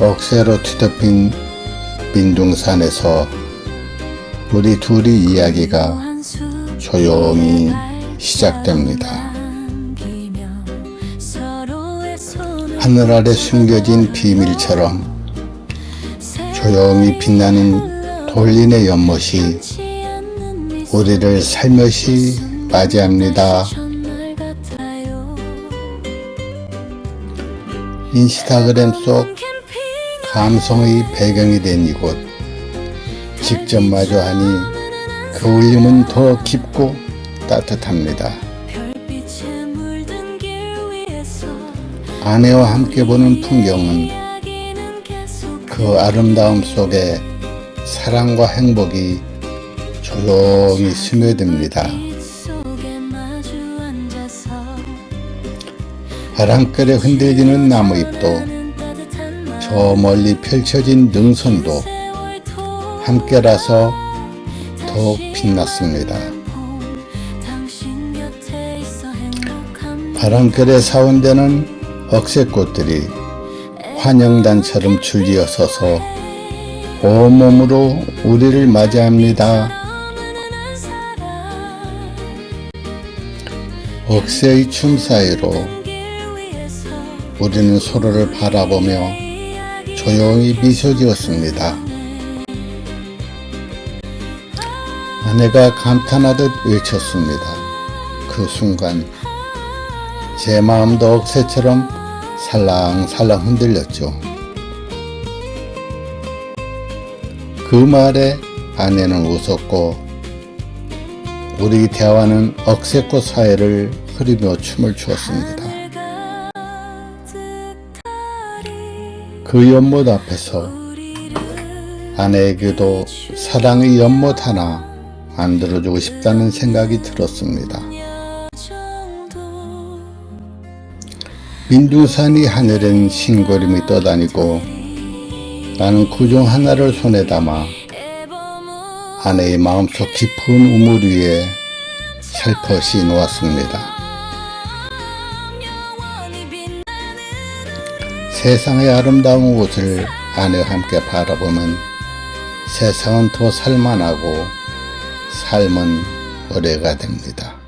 억새로 뒤덮인 민둥산에서 우리 둘이 이야기가 조용히 시작됩니다. 하늘 아래 숨겨진 비밀처럼 조용히 빛나는 돌린의 연못이 우리를 살며시 맞이합니다. 인스타그램 속 감성의 배경이 된 이곳 직접 마주하니 그 울림은 더 깊고 따뜻합니다. 아내와 함께 보는 풍경은 그 아름다움 속에 사랑과 행복이 조용히 스며듭니다. 바람결에 흔들리는 나무잎도 저 멀리 펼쳐진 능선도 함께라서 더욱 빛났습니다. 바람결에 사온데는 억새꽃들이 환영단처럼 줄지어 서서 온몸으로 우리를 맞이합니다. 억새의 춤 사이로 우리는 서로를 바라보며 조용히 미소 지었습니다. 아내가 감탄하듯 외쳤습니다. 그 순간 제 마음도 억새처럼 살랑살랑 흔들렸죠. 그 말에 아내는 웃었고 우리 대화는 억새꽃 사이를 흐르며 춤을 추었습니다. 그 연못 앞에서 아내에게도 사랑의 연못 하나 만들어주고 싶다는 생각이 들었습니다. 민두산이 하늘엔 싱고림이 떠다니고 나는 그중 하나를 손에 담아 아내의 마음속 깊은 우물 위에 살포시 놓았습니다. 세상의 아름다운 곳을 아내와 함께 바라보면 세상은 더 살만하고 삶은 오래가 됩니다.